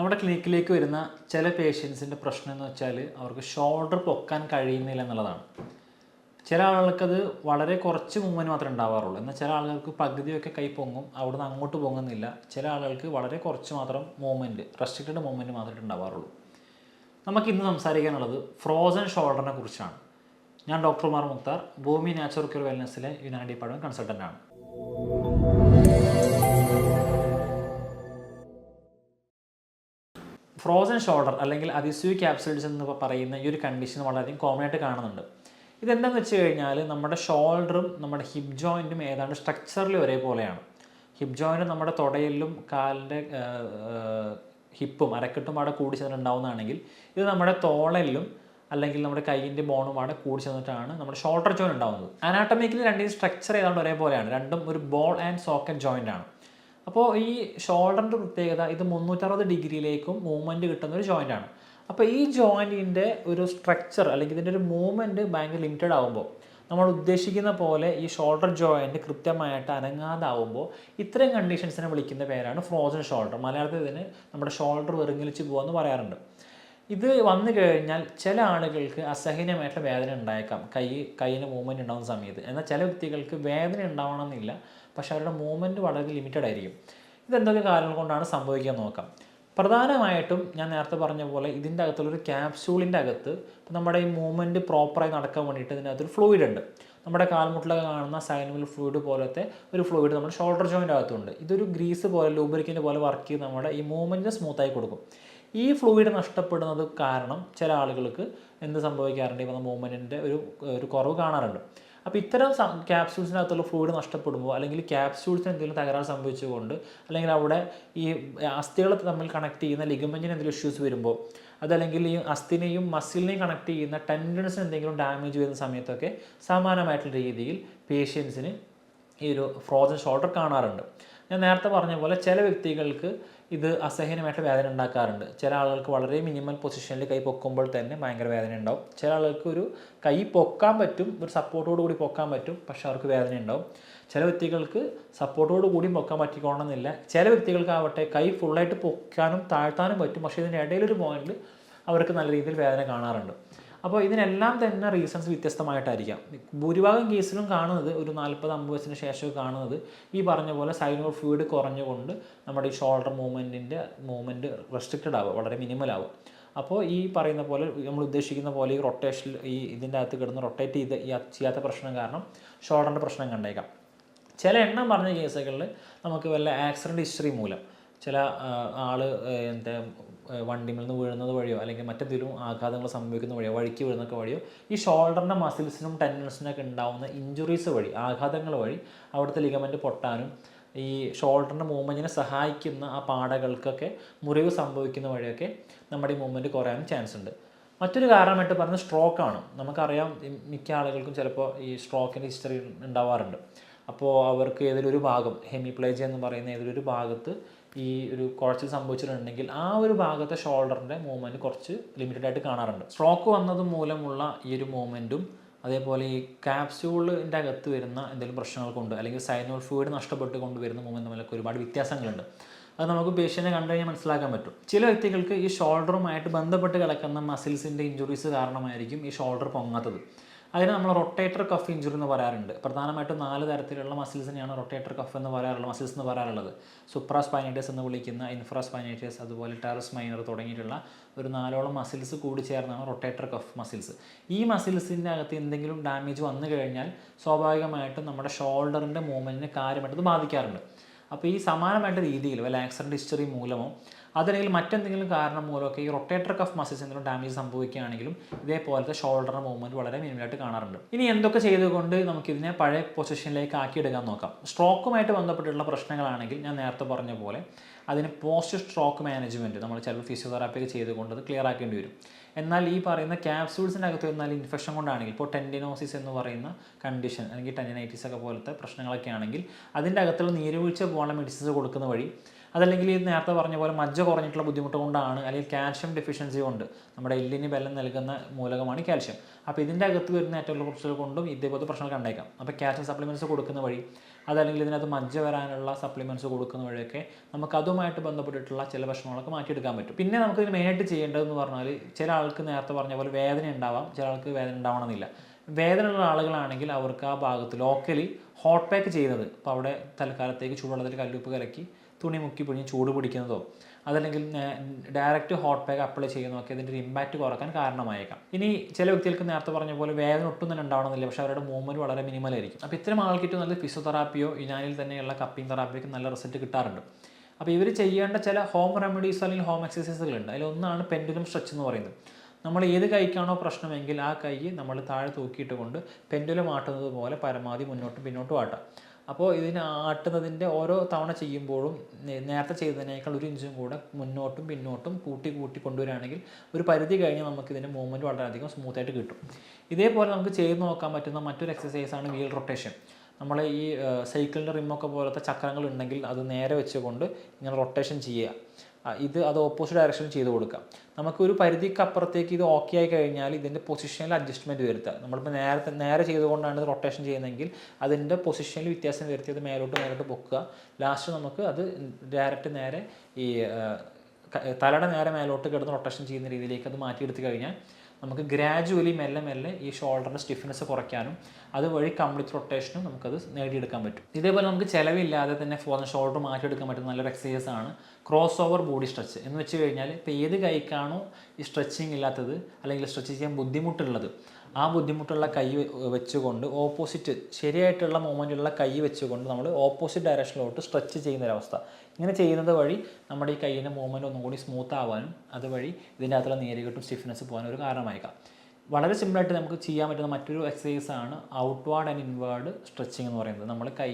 നമ്മുടെ ക്ലിനിക്കിലേക്ക് വരുന്ന ചില പേഷ്യൻസിന്റെ പ്രശ്നം എന്ന് വെച്ചാൽ അവർക്ക് ഷോൾഡർ പൊക്കാൻ കഴിയുന്നില്ല എന്നുള്ളതാണ്. ചില ആളുകൾക്കത് വളരെ കുറച്ച് മൂവ്മെന്റ് മാത്രമേ ഉണ്ടാവാറുള്ളൂ. എന്നാൽ ചില ആളുകൾക്ക് പകുതിയൊക്കെ കൈ പൊങ്ങും അവിടുന്ന് അങ്ങോട്ട് പൊങ്ങുന്നില്ല. ചില ആളുകൾക്ക് വളരെ കുറച്ച് മാത്രം മൂവ്മെന്റ് റെസ്ട്രിക്റ്റഡ് മൂവ്മെന്റ് മാത്രമേ ഉണ്ടാവാറുള്ളൂ. നമുക്ക് ഇന്ന് സംസാരിക്കാനുള്ളത് ഫ്രോസൺ ഷോൾഡറിനെ കുറിച്ചാണ്. ഞാൻ doctor Umar Mukhtar Bhoomi natural cure വെൽനസ്സിലെ Unani department consultant ആണ്. ഫ്രോസൺ ഷോൾഡർ അല്ലെങ്കിൽ അതിസ്യൂ ക്യാപ്സുൾസ് എന്ന് പറയുന്ന ഈ ഒരു കണ്ടീഷൻ വളരെയധികം കോമൺ ആയിട്ട് കാണുന്നുണ്ട്. ഇതെന്താന്ന് വെച്ച് കഴിഞ്ഞാൽ നമ്മുടെ ഷോൾഡറും നമ്മുടെ ഹിപ് ജോയിന്റും ഏതാണ്ട് സ്ട്രക്ചറിൽ ഒരേപോലെയാണ്. ഹിപ് ജോയിന്റ് നമ്മുടെ തുടയിലും കാലിന്റെ ഹിപ്പും അരക്കെട്ടും അവിടെ കൂടി ചെന്നിട്ടുണ്ടാവുന്നതാണെങ്കിൽ ഇത് നമ്മുടെ തോളലിലും അല്ലെങ്കിൽ നമ്മുടെ കൈയിന്റെ ബോണും അവിടെ കൂടി ചെന്നിട്ടാണ് നമ്മുടെ ഷോൾഡർ ജോയിൻ ഉണ്ടാകുന്നത് അനാട്ടമിക്കലി രണ്ടിന്റെ സ്ട്രക്ചർ ഏതാണ്ട് ഒരേപോലെയാണ്. രണ്ടും ഒരു ബോൾ ആൻഡ് സോക്കറ്റ് ജോയിന്റ് ആണ്. അപ്പോൾ ഈ ഷോൾഡറിന്റെ പ്രത്യേകത ഇത് മുന്നൂറ്ററുപത് ഡിഗ്രിയിലേക്കും മൂവ്മെന്റ് കിട്ടുന്ന ഒരു ജോയിന്റ് ആണ്. അപ്പോൾ ഈ ജോയിന്റിന്റെ ഒരു സ്ട്രക്ചർ അല്ലെങ്കിൽ ഇതിന്റെ ഒരു മൂവ്മെന്റ് ഭയങ്കര ലിമിറ്റഡ് ആകുമ്പോൾ നമ്മൾ ഉദ്ദേശിക്കുന്ന പോലെ ഈ ഷോൾഡർ ജോയിന്റ് കൃത്യമായിട്ട് അനങ്ങാതാവുമ്പോൾ ഇത്തരം കണ്ടീഷൻസിനെ വിളിക്കുന്ന പേരാണ് ഫ്രോസൺ ഷോൾഡർ മലയാളത്തിൽ ഇതിന് നമ്മുടെ ഷോൾഡർ വെറുങ്ങലിച്ച് പോകുമെന്ന് പറയാറുണ്ട്. ഇത് വന്നു കഴിഞ്ഞാൽ ചില ആളുകൾക്ക് അസഹനീയമായിട്ടുള്ള വേദന ഉണ്ടായേക്കാം. കൈ കൈയിന് മൂവ്മെന്റ് ഉണ്ടാകുന്ന സമയത്ത്. എന്നാൽ ചില വ്യക്തികൾക്ക് വേദന ഉണ്ടാവണമെന്നില്ല. പക്ഷേ അവരുടെ മൂവ്മെന്റ് വളരെ ലിമിറ്റഡ് ആയിരിക്കും. ഇതെന്തൊക്കെ കാരണങ്ങൾ കൊണ്ടാണ് സംഭവിക്കാൻ നോക്കാം. പ്രധാനമായിട്ടും ഞാൻ നേരത്തെ പറഞ്ഞ പോലെ ഇതിന്റെ അകത്തുള്ളൊരു ക്യാപ്സ്യൂളിന്റെ അകത്ത് നമ്മുടെ ഈ മൂവ്മെന്റ് പ്രോപ്പറായി നടക്കാൻ വേണ്ടിയിട്ട് ഇതിനകത്തൊരു ഫ്ലൂയിഡ് ഉണ്ട്. നമ്മുടെ കാൽമുട്ടിലൊക്കെ കാണുന്ന സൈനുവൽ ഫ്ലൂയിഡ് പോലത്തെ ഒരു ഫ്ലൂയിഡ് നമ്മുടെ ഷോൾഡർ ജോയിന്റ് അകത്തുണ്ട്. ഇതൊരു ഗ്രീസ് പോലെ ലൂബ്രിക്കിന്റെ പോലെ വർക്ക് ചെയ്ത് നമ്മുടെ ഈ മൂവ്മെന്റ് സ്മൂത്തായി കൊടുക്കും. ഈ ഫ്ലൂയിഡ് നഷ്ടപ്പെടുന്നത് കാരണം ചില ആളുകൾക്ക് എന്ത് സംഭവിക്കാറുണ്ട്? ഇപ്പോൾ മൂവ്മെന്റിന്റെ ഒരു ഒരു കുറവ് കാണാറുണ്ട്. അപ്പോൾ ഇത്തരം ക്യാപ്സ്യൂൾസിനകത്തുള്ള ഫ്ലൂയിഡ് നഷ്ടപ്പെടുമ്പോൾ അല്ലെങ്കിൽ ക്യാപ്സ്യൂൾസിന് എന്തെങ്കിലും തകരാറ് സംഭവിച്ചുകൊണ്ട് അല്ലെങ്കിൽ അവിടെ ഈ അസ്ഥികൾ തമ്മിൽ കണക്ട് ചെയ്യുന്ന ലിഗമെന്റിന് എന്തെങ്കിലും ഇഷ്യൂസ് വരുമ്പോൾ അതല്ലെങ്കിൽ ഈ അസ്ഥിനെയും മസിലിനെയും കണക്ട് ചെയ്യുന്ന ടെൻഡൻസിന് എന്തെങ്കിലും ഡാമേജ് വരുന്ന സമയത്തൊക്കെ സമാനമായിട്ടുള്ള രീതിയിൽ പേഷ്യൻസിന് ഈ ഒരു ഫ്രോസൺ ഷോൾഡർ കാണാറുണ്ട്. ഞാൻ നേരത്തെ പറഞ്ഞ പോലെ ചില വ്യക്തികൾക്ക് ഇത് അസഹനമായിട്ട് വേദന ഉണ്ടാക്കാറുണ്ട്. ചില ആളുകൾക്ക് വളരെ മിനിമൽ പൊസിഷനിൽ കൈ പൊക്കുമ്പോൾ തന്നെ ഭയങ്കര വേദന ഉണ്ടാവും. ചില ആളുകൾക്ക് ഒരു കൈ പൊക്കാൻ പറ്റും ഒരു സപ്പോർട്ടോട് കൂടി പൊക്കാൻ പറ്റും പക്ഷെ അവർക്ക് വേദന ഉണ്ടാവും. ചില വ്യക്തികൾക്ക് സപ്പോർട്ടോട് കൂടി പൊക്കാൻ പറ്റിക്കോണമെന്നില്ല. ചില വ്യക്തികൾക്ക് ആവട്ടെ കൈ ഫുള്ളായിട്ട് പൊക്കാനും താഴ്ത്താനും പറ്റും പക്ഷേ ഇതിന്റെ ഇടയിലൊരു പോയിന്റിൽ അവർക്ക് നല്ല രീതിയിൽ വേദന കാണാറുണ്ട്. അപ്പോൾ ഇതിനെല്ലാം തന്നെ റീസൺസ് വ്യത്യസ്തമായിട്ടായിരിക്കാം. ഭൂരിഭാഗം കേസിലും കാണുന്നത് ഒരു നാൽപ്പത് അമ്പത് വയസ്സിന് ശേഷം കാണുന്നത് ഈ പറഞ്ഞ പോലെ സൈനോർ ഫ്ലൂയിഡ് കുറഞ്ഞുകൊണ്ട് നമ്മുടെ ഈ ഷോൾഡർ മൂവ്മെന്റിന്റെ മൂവ്മെന്റ് റെസ്ട്രിക്റ്റഡ് ആവുക വളരെ മിനിമൽ ആവും അപ്പോൾ ഈ പറയുന്ന പോലെ നമ്മൾ ഉദ്ദേശിക്കുന്ന പോലെ ഈ റൊട്ടേഷൻ ഈ ഇതിന്റെ അകത്ത് കിടന്ന് റൊട്ടേറ്റ് ചെയ്ത് ചെയ്യാത്ത പ്രശ്നം കാരണം ഷോൾഡറിന്റെ പ്രശ്നം കണ്ടേക്കാം. ചില എണ്ണം പറഞ്ഞ കേസുകളിൽ നമുക്ക് വല്ല ആക്സിഡന്റ് ഹിസ്റ്ററി മൂലം ചില ആൾ എന്താ വണ്ടിമിൽ നിന്ന് വീഴുന്നത് വഴിയോ അല്ലെങ്കിൽ മറ്റെന്തെങ്കിലും ആഘാതങ്ങൾ സംഭവിക്കുന്ന വഴിയോ വഴിക്ക് വീഴുന്നൊക്കെ വഴിയോ ഈ ഷോൾഡറിന്റെ മസിൽസിനും ടെൻഡൻസിനൊക്കെ ഉണ്ടാവുന്ന ഇഞ്ചുറീസ് വഴി ആഘാതങ്ങൾ വഴി അവിടുത്തെ ലിഗമെന്റ് പൊട്ടാനും ഈ ഷോൾഡറിന്റെ മൂവ്മെന്റിനെ സഹായിക്കുന്ന ആ പാടകൾക്കൊക്കെ മുറിവ് സംഭവിക്കുന്ന വഴിയൊക്കെ നമ്മുടെ ഈ മൂവ്മെന്റ് കുറയാനും ചാൻസ് ഉണ്ട്. മറ്റൊരു കാരണമായിട്ട് പറയുന്നത് സ്ട്രോക്കാണ് നമുക്കറിയാം മിക്ക ആളുകൾക്കും ചിലപ്പോൾ ഈ സ്ട്രോക്കിന്റെ ഹിസ്റ്ററി ഉണ്ടാവാറുണ്ട്. അപ്പോൾ അവർക്ക് ഏതൊരു ഭാഗം ഹെമിപ്ലേജ് എന്ന് പറയുന്ന ഏതൊരു ഭാഗത്ത് ഈ ഒരു കുറച്ച് സംഭവിച്ചിട്ടുണ്ടെങ്കിൽ ആ ഒരു ഭാഗത്തെ ഷോൾഡറിന്റെ മൂവ്മെന്റ് കുറച്ച് ലിമിറ്റഡ് ആയിട്ട് കാണാറുണ്ട്. സ്ട്രോക്ക് വന്നത് മൂലമുള്ള ഈ ഒരു മൂവ്മെന്റും അതേപോലെ ഈ ക്യാപ്സ്യൂളിന്റെ അകത്ത് വരുന്ന എന്തെങ്കിലും പ്രശ്നങ്ങൾ കൊണ്ട് അല്ലെങ്കിൽ സൈനോൾ ഫ്ലൂയിഡ് നഷ്ടപ്പെട്ട് കൊണ്ടുവരുന്ന മൂവ്മെന്റ് തമ്മിലൊക്കെ ഒരുപാട് വ്യത്യാസങ്ങളുണ്ട്. അത് നമുക്ക് പേഷ്യന്റിനെ കണ്ടു കഴിഞ്ഞാൽ മനസ്സിലാക്കാൻ പറ്റും. ചില വ്യക്തികൾക്ക് ഈ ഷോൾഡറുമായിട്ട് ബന്ധപ്പെട്ട് കിടക്കുന്ന മസിൽസിന്റെ ഇഞ്ചുറീസ് കാരണമായിരിക്കും ഈ ഷോൾഡർ പൊങ്ങാത്തത്. അതിന് നമ്മൾ റൊട്ടേറ്റർ കഫ് ഇഞ്ചുറി എന്ന് പറയാറുണ്ട്. പ്രധാനമായിട്ടും നാല് തരത്തിലുള്ള മസിൽസിനെയാണ് റൊട്ടേറ്റർ കഫ് എന്ന് പറയാറുള്ള മസിൽസ് എന്ന് പറയാറുള്ളത്. സുപ്രാസ്പൈനൈറ്റസ് എന്ന് വിളിക്കുന്ന ഇൻഫ്രാ സ്പൈനൈറ്റസ് അതുപോലെ ടെറസ് മൈനർ തുടങ്ങിയിട്ടുള്ള ഒരു നാലോളം മസിൽസ് കൂടി ചേർന്നാണ് റൊട്ടേറ്റർ കഫ് മസിൽസ് ഈ മസിൽസിന്റെ അകത്ത് എന്തെങ്കിലും ഡാമേജ് വന്നു കഴിഞ്ഞാൽ സ്വാഭാവികമായിട്ടും നമ്മുടെ ഷോൾഡറിന്റെ മൂവ്മെന്റിനെ കാര്യമായിട്ട് ബാധിക്കാറുണ്ട്. അപ്പോൾ ഈ സമാനമായിട്ട് രീതിയിൽ വല്ല ആക്സിഡന്റ് ഹിസ്റ്ററി മൂലമോ അതല്ലെങ്കിൽ മറ്റെന്തെങ്കിലും കാരണം മൂലമൊക്കെ ഈ റൊട്ടേറ്റർ കഫ് മസിൽസ് എന്തെങ്കിലും ഡാമേജ് സംഭവിക്കുകയാണെങ്കിലും ഇതേപോലത്തെ ഷോൾഡർ മൂവ്മെന്റ് വളരെ മിനിമലായിട്ട് കാണാറുണ്ട്. ഇനി എന്തൊക്കെ ചെയ്തുകൊണ്ട് നമുക്കിതിനെ പഴയ പൊസിഷനിലേക്ക് ആക്കിയെടുക്കാൻ നോക്കാം. സ്ട്രോക്കുമായിട്ട് ബന്ധപ്പെട്ടിട്ടുള്ള പ്രശ്നങ്ങളാണെങ്കിൽ ഞാൻ നേരത്തെ പറഞ്ഞ പോലെ അതിന് പോസ്റ്റ് സ്ട്രോക്ക് മാനേജ്മെന്റ് നമ്മൾ ചിലപ്പോൾ ഫിസിയോതെറാപ്പി ചെയ്തുകൊണ്ട് അത് ക്ലിയർ ആക്കേണ്ടി വരും. എന്നാൽ ഈ പറയുന്ന ക്യാപ്സൂൾസിന്റെ അകത്ത് വരുന്നാൽ ഇൻഫെക്ഷൻ കൊണ്ടാണെങ്കിൽ ഇപ്പോൾ ടെൻഡിനോസിസ് എന്ന് പറയുന്ന കണ്ടീഷൻ അല്ലെങ്കിൽ ടെൻഡിനൈറ്റിസ് ഒക്കെ പോലത്തെ പ്രശ്നങ്ങളൊക്കെ ആണെങ്കിൽ അതിന്റെ അകത്തുള്ള നീരുവീഴ്ച പോകാനുള്ള മെഡിസിൻസ് കൊടുക്കുന്ന വഴി അതല്ലെങ്കിൽ ഈ നേരത്തെ പറഞ്ഞ പോലെ മജ്ജ കുറഞ്ഞിട്ടുള്ള ബുദ്ധിമുട്ട് കൊണ്ടാണ് അല്ലെങ്കിൽ കാൽഷ്യം ഡെഫിഷ്യൻസി കൊണ്ട് നമ്മുടെ എല്ലിന് ബലം നൽകുന്ന മൂലകമാണ് കാൽഷ്യം അപ്പോൾ ഇതിന്റെ അകത്ത് വരുന്ന ഏറ്റവും കുറച്ചുകൾ കൊണ്ടും ഇതേപോലത്തെ പ്രശ്നങ്ങൾ കണ്ടേക്കാം. അപ്പോൾ കാൽഷ്യം സപ്ലിമെന്റ്സ് കൊടുക്കുന്ന വഴി അതല്ലെങ്കിൽ ഇതിനകത്ത് മജ്ജ വരാനുള്ള സപ്ലിമെന്റ്സ് കൊടുക്കുന്ന വഴിയൊക്കെ നമുക്ക് അതുമായിട്ട് ബന്ധപ്പെട്ടിട്ടുള്ള ചില പ്രശ്നങ്ങളൊക്കെ മാറ്റിയെടുക്കാൻ പറ്റും. പിന്നെ നമുക്ക് ഇതിന് മെയിനായിട്ട് ചെയ്യേണ്ടതെന്ന് പറഞ്ഞാൽ ചില ആൾക്ക് നേരത്തെ പറഞ്ഞ പോലെ വേദന ഉണ്ടാവാം ചില ആൾക്ക് വേദന ഉണ്ടാവണമെന്നില്ല. വേദനയുള്ള ആളുകളാണെങ്കിൽ അവർക്ക് ആ ഭാഗത്ത് ലോക്കലി ഹോട്ട് പാക്ക് ചെയ്യുന്നത്. അപ്പോൾ അവിടെ തൽക്കാലത്തേക്ക് ചൂടുവെള്ളത്തിൽ കല്ലുപ്പ് കലക്കി തുണി മുക്കി പിടിഞ്ഞ് ചൂട് പിടിക്കുന്നതോ അതല്ലെങ്കിൽ ഡയറക്റ്റ് ഹോട്ട് പാക്ക് അപ്ലൈ ചെയ്യുന്നതൊക്കെ ഇതിന്റെ ഒരു ഇമ്പാക്റ്റ് കുറയ്ക്കാൻ കാരണമായേക്കാം. ഇനി ചില വ്യക്തികൾക്ക് നേരത്തെ പറഞ്ഞ പോലെ വേദന ഒട്ടും തന്നെ ഉണ്ടാവണമെന്നില്ല. പക്ഷേ അവരുടെ മൂവ്മെന്റ് വളരെ മിനിമൽ ആയിരിക്കും. അപ്പോൾ ഇത്തരം ആൾക്കിട്ട് നല്ല ഫിസിയോതെറാപ്പിയോ ഇനാനിൽ തന്നെയുള്ള കപ്പിംഗ് തെറാപ്പിയൊക്കെ നല്ല റിസൾട്ട് കിട്ടാറുണ്ട്. അപ്പോൾ ഇവർ ചെയ്യേണ്ട ചില ഹോം റെമഡീസ് അല്ലെങ്കിൽ ഹോം എക്സസൈസുകളുണ്ട് അതിലൊന്നാണ് പെൻഡുലം സ്ട്രെച്ച് എന്ന് പറയുന്നത്. നമ്മൾ ഏത് കൈക്കാണോ പ്രശ്നമെങ്കിൽ ആ കൈ നമ്മൾ താഴെ തൂക്കിയിട്ട് കൊണ്ട് പെൻഡുലം ആട്ടുന്നത് പോലെ പരമാവധി മുന്നോട്ടും പിന്നോട്ടും ആട്ടാം. അപ്പോൾ ഇതിന് ആട്ടുന്നതിന്റെ ഓരോ തവണ ചെയ്യുമ്പോഴും നേരത്തെ ചെയ്തതിനേക്കാൾ ഒരു ഇഞ്ചും കൂടെ മുന്നോട്ടും പിന്നോട്ടും കൂട്ടി കൂട്ടി കൊണ്ടുവരികയാണെങ്കിൽ ഒരു പരിധി കഴിഞ്ഞ് നമുക്ക് ഇതിന്റെ മൂവ്മെന്റ് വളരെയധികം സ്മൂത്തായിട്ട് കിട്ടും. ഇതേപോലെ നമുക്ക് ചെയ്ത് നോക്കാൻ പറ്റുന്ന മറ്റൊരു എക്സസൈസാണ് വീൽ റൊട്ടേഷൻ നമ്മൾ ഈ സൈക്കിളിന്റെ റിമ്മൊക്കെ പോലത്തെ ചക്രങ്ങൾ ഉണ്ടെങ്കിൽ അത് നേരെ വെച്ചുകൊണ്ട് ഇങ്ങനെ റൊട്ടേഷൻ ചെയ്യുക. ഇത് അത് ഓപ്പോസിറ്റ് ഡയറക്ഷൻ ചെയ്ത് കൊടുക്കാം. നമുക്ക് ഒരു പരിധിക്കപ്പുറത്തേക്ക് ഇത് ഓക്കെ ആയി കഴിഞ്ഞാൽ ഇതിന്റെ പൊസിഷനിൽ അഡ്ജസ്റ്റ്മെന്റ് വരുത്തുക. നമ്മളിപ്പോൾ നേരത്തെ നേരെ ചെയ്തുകൊണ്ടാണ് റൊട്ടേഷൻ ചെയ്യുന്നതെങ്കിൽ അതിന്റെ പൊസിഷനിൽ വ്യത്യാസം വരുത്തി അത് മേലോട്ട് മേലോട്ട് പൊക്കുക. ലാസ്റ്റ് നമുക്ക് അത് ഡയറക്റ്റ് നേരെ ഈ തലയുടെ നേരെ മേലോട്ട് കിടന്ന് റൊട്ടേഷൻ ചെയ്യുന്ന രീതിയിലേക്ക് അത് മാറ്റിയെടുത്ത് കഴിഞ്ഞാൽ നമുക്ക് ഗ്രാജുവലി മെല്ലെ മെല്ലെ ഈ ഷോൾഡറിന്റെ സ്റ്റിഫ്നെസ് കുറയ്ക്കാനും അതുവഴി കംപ്ലീറ്റ് റൊട്ടേഷനും നമുക്കത് നേടിയെടുക്കാൻ പറ്റും. ഇതേപോലെ നമുക്ക് ചിലവില്ലാതെ തന്നെ ഫോർ ഷോൾഡർ മാറ്റിയെടുക്കാൻ പറ്റുന്ന നല്ലൊരു എക്സസൈസ് ആണ് ക്രോസ് ഓവർ ബോഡി സ്ട്രെച്ച് എന്ന് വെച്ച് കഴിഞ്ഞാൽ ഇപ്പോൾ ഏത് കൈക്കാണോ ഈ സ്ട്രെച്ചിങ് ഇല്ലാത്തത് അല്ലെങ്കിൽ സ്ട്രെച്ച് ചെയ്യാൻ ബുദ്ധിമുട്ടുള്ളത് ആ ബുദ്ധിമുട്ടുള്ള കൈ വെച്ചുകൊണ്ട് ഓപ്പോസിറ്റ് ശരിയായിട്ടുള്ള മൂവ്മെന്റുള്ള കൈ വെച്ചുകൊണ്ട് നമ്മൾ ഓപ്പോസിറ്റ് ഡയറക്ഷനിലോട്ട് സ്ട്രെച്ച് ചെയ്യുന്ന ഒരവസ്ഥ ഇങ്ങനെ ചെയ്യുന്നത് വഴി നമ്മുടെ ഈ കൈയിന്റെ മൂവ്മെന്റ് ഒന്നും കൂടി സ്മൂത്ത് ആവാനും അതുവഴി ഇതിന്റെ അകത്തുള്ള നീരുകെട്ടും സ്റ്റിഫ്നെസ് പോകാനും ഒരു കാരണമായേക്കാം. വളരെ സിമ്പിളായിട്ട് നമുക്ക് ചെയ്യാൻ പറ്റുന്ന മറ്റൊരു എക്സസൈസ് ആണ് ഔട്ട്വാർഡ് ആൻഡ് ഇൻവേർഡ് സ്ട്രെച്ചിങ് എന്ന് പറയുന്നത്. നമ്മൾ കൈ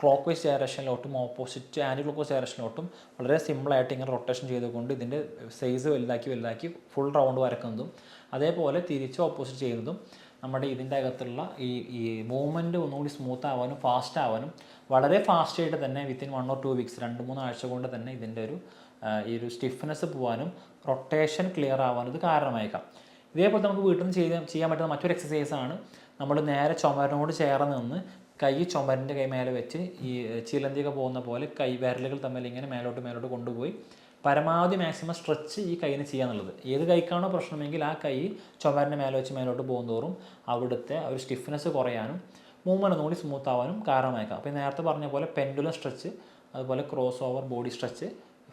ക്ലോക്ക് വൈസ് ഡയറക്ഷനിലോട്ടും ഓപ്പോസിറ്റ് ആന്റി ക്ലോക്ക് വൈസ് ഡയറക്ഷനിലോട്ടും വളരെ സിമ്പിളായിട്ട് ഇങ്ങനെ റൊട്ടേഷൻ ചെയ്തുകൊണ്ട് ഇതിന്റെ സൈസ് വലുതാക്കി വലുതാക്കി ഫുൾ റൗണ്ട് വരക്കുന്നതും അതേപോലെ തിരിച്ച് ഓപ്പോസിറ്റ് ചെയ്യുന്നതും നമ്മുടെ ഇതിന്റെ അകത്തുള്ള ഈ ഈ മൂവ്മെന്റ് ഒന്നുകൂടി സ്മൂത്ത് ആവാനും ഫാസ്റ്റ് ആവാനും വളരെ ഫാസ്റ്റായിട്ട് തന്നെ within one or two weeks രണ്ട് മൂന്ന് ആഴ്ച കൊണ്ട് തന്നെ ഇതിന്റെ ഒരു ഈ ഒരു സ്റ്റിഫ്നെസ് പോകാനും റൊട്ടേഷൻ ക്ലിയർ ആവാനും ഇത് കാരണമായേക്കാം. ഇതേപോലെ നമുക്ക് വീട്ടിൽ നിന്ന് ചെയ്യാൻ ചെയ്യാൻ പറ്റുന്ന മറ്റൊരു എക്സസൈസ് ആണ്. നമ്മൾ നേരെ ചുമരനോട് ചേർന്ന് നിന്ന് കൈ ചുമരിന്റെ കൈ മേലെ വെച്ച് ഈ ചിലന്തിയൊക്കെ പോകുന്ന പോലെ കൈ വിരലുകൾ തമ്മിൽ ഇങ്ങനെ മേലോട്ട് മേലോട്ട് കൊണ്ടുപോയി പരമാവധി മാക്സിമം സ്ട്രെച്ച് ഈ കൈയിന് ചെയ്യാന്നുള്ളത് ഏത് കൈക്കാണോ പ്രശ്നമെങ്കിൽ ആ കൈ ചുമരിന്റെ മേലെ വെച്ച് മേലോട്ട് പോകുന്നതോറും അവിടുത്തെ ഒരു സ്റ്റിഫ്നെസ് കുറയാനും മൂവ്മെന്റ് ഒന്നുകൂടി സ്മൂത്ത് ആവാനും കാരണമായേക്കാം. അപ്പോൾ നേരത്തെ പറഞ്ഞ പോലെ പെൻഡുലം സ്ട്രെച്ച് അതുപോലെ ക്രോസ് ഓവർ ബോഡി സ്ട്രെച്ച്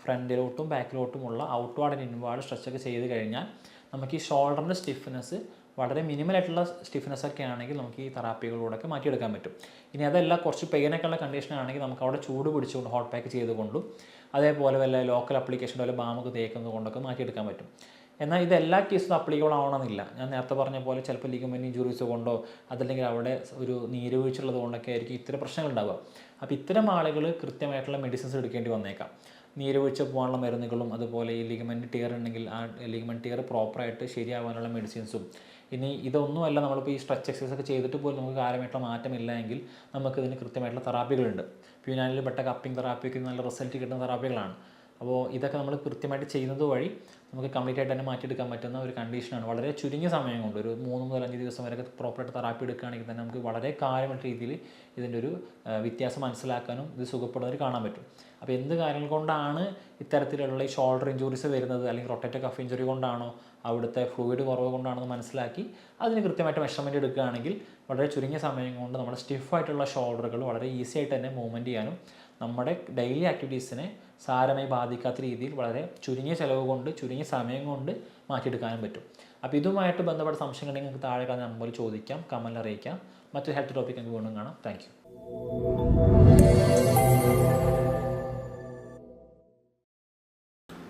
ഫ്രണ്ടിലോട്ടും ബാക്കിലോട്ടുമുള്ള ഔട്ട്വാർഡ് ആൻഡ് ഇൻവാർഡ് സ്ട്രെച്ചൊക്കെ ചെയ്ത് കഴിഞ്ഞാൽ നമുക്ക് ഈ ഷോൾഡറിന്റെ സ്റ്റിഫ്നെസ് വളരെ മിനിമൽ ആയിട്ടുള്ള സ്റ്റിഫ്നെസ് ഒക്കെ ആണെങ്കിൽ നമുക്ക് ഈ തെറാപ്പികളിലൂടെയൊക്കെ മാറ്റിയെടുക്കാൻ പറ്റും. ഇനി അതല്ല കുറച്ച് പെയിനൊക്കെ ഉള്ള കണ്ടീഷൻ ആണെങ്കിൽ നമുക്ക് അവിടെ ചൂട് പിടിച്ചുകൊണ്ട് ഹോട്ട് പാക്ക് ചെയ്തുകൊണ്ടും അതേപോലെ വല്ല ലോക്കൽ അപ്ലിക്കേഷൻ വല്ല ബാമൊക്കെ തേക്കുന്നത് കൊണ്ടൊക്കെ മാറ്റിയെടുക്കാൻ പറ്റും. എന്നാൽ ഇത് എല്ലാ കേസിലും അപ്ലിക്കബിൾ ആവണമെന്നില്ല. ഞാൻ നേരത്തെ പറഞ്ഞ പോലെ ചിലപ്പോൾ ലിഗമെന്റ് ഇഞ്ചുറീസ് കൊണ്ടോ അതല്ലെങ്കിൽ അവിടെ ഒരു നീരുവീഴ്ച ഉള്ളത് കൊണ്ടൊക്കെ ആയിരിക്കും ഇത്തരം പ്രശ്നങ്ങൾ ഉണ്ടാവുക. അപ്പോൾ ഇത്തരം ആളുകൾ കൃത്യമായിട്ടുള്ള മെഡിസിൻസ് എടുക്കേണ്ടി വന്നേക്കാം. നീരുവീഴ്ച പോകാനുള്ള മരുന്നുകളും അതുപോലെ ഈ ലിഗമെന്റ് ടിയർ ഉണ്ടെങ്കിൽ ആ ലിഗമെന്റ് ടിയർ പ്രോപ്പറായിട്ട് ശരിയാവാനുള്ള മെഡിസിൻസും ഇനി ഇതൊന്നുമല്ല നമ്മളിപ്പോൾ ഈ സ്ട്രെച്ച് എക്സസൈസ് ഒക്കെ ചെയ്തിട്ട് പോലും നമുക്ക് കാര്യമായിട്ടുള്ള മാറ്റമില്ല എങ്കിൽ നമുക്കിതിന് കൃത്യമായിട്ടുള്ള തെറാപ്പികളുണ്ട് പ്യൂനാനിൽ പെട്ട കപ്പിംഗ് തെറാപ്പിക്ക് നല്ല റിസൾട്ട് കിട്ടുന്ന തെറാപ്പികളാണ് അപ്പോൾ ഇതൊക്കെ നമ്മൾ കൃത്യമായിട്ട് ചെയ്യുന്നത് വഴി നമുക്ക് കംപ്ലീറ്റ് ആയിട്ട് തന്നെ മാറ്റിയെടുക്കാൻ പറ്റുന്ന ഒരു കണ്ടീഷനാണ് വളരെ ചുരുങ്ങിയ സമയം കൊണ്ട് ഒരു മൂന്ന് മുതൽ അഞ്ച് ദിവസം വരെ പ്രോപ്പറായിട്ട് തെറാപ്പി എടുക്കുകയാണെങ്കിൽ തന്നെ നമുക്ക് വളരെ കാര്യമായിട്ട് രീതിയിൽ ഇതിന്റെ ഒരു വ്യത്യാസം മനസ്സിലാക്കാനും ഇത് സുഖപ്പെടുന്നവർ കാണാൻ പറ്റും. അപ്പോൾ എന്ത് കാര്യങ്ങൾ കൊണ്ടാണ് ഇത്തരത്തിലുള്ള ഈ ഷോൾഡർ ഇഞ്ചുറീസ് വരുന്നത് അല്ലെങ്കിൽ റൊട്ടേറ്റർ കഫ് ഇഞ്ചുറി കൊണ്ടാണോ അവിടുത്തെ ഫ്ലൂയിഡ് കുറവ് കൊണ്ടാണെന്ന് മനസ്സിലാക്കി അതിന് കൃത്യമായിട്ട് മെഷർമെന്റ് എടുക്കുകയാണെങ്കിൽ വളരെ ചുരുങ്ങിയ സമയം കൊണ്ട് നമ്മുടെ സ്റ്റിഫായിട്ടുള്ള ഷോൾഡറുകൾ വളരെ ഈസി ആയിട്ട് തന്നെ മൂവ്മെന്റ് ചെയ്യാനും നമ്മുടെ ഡെയിലി ആക്ടിവിറ്റീസിനെ സാരമായി ബാധിക്കാത്ത രീതിയിൽ വളരെ ചുരുങ്ങിയ ചിലവ് കൊണ്ട് ചുരുങ്ങിയ സമയം കൊണ്ട് മാറ്റിയെടുക്കാനും പറ്റും. അപ്പോൾ ഇതുമായിട്ട് ബന്ധപ്പെട്ട സംശയങ്ങൾ നിങ്ങൾക്ക് താഴെ കാണുന്ന നമ്പറിൽ ചോദിക്കാം കമന്റിൽ അറിയിക്കാം. മറ്റൊരു ഹെൽത്ത് ടോപ്പിക് നമുക്ക് വീണ്ടും കാണാം. താങ്ക്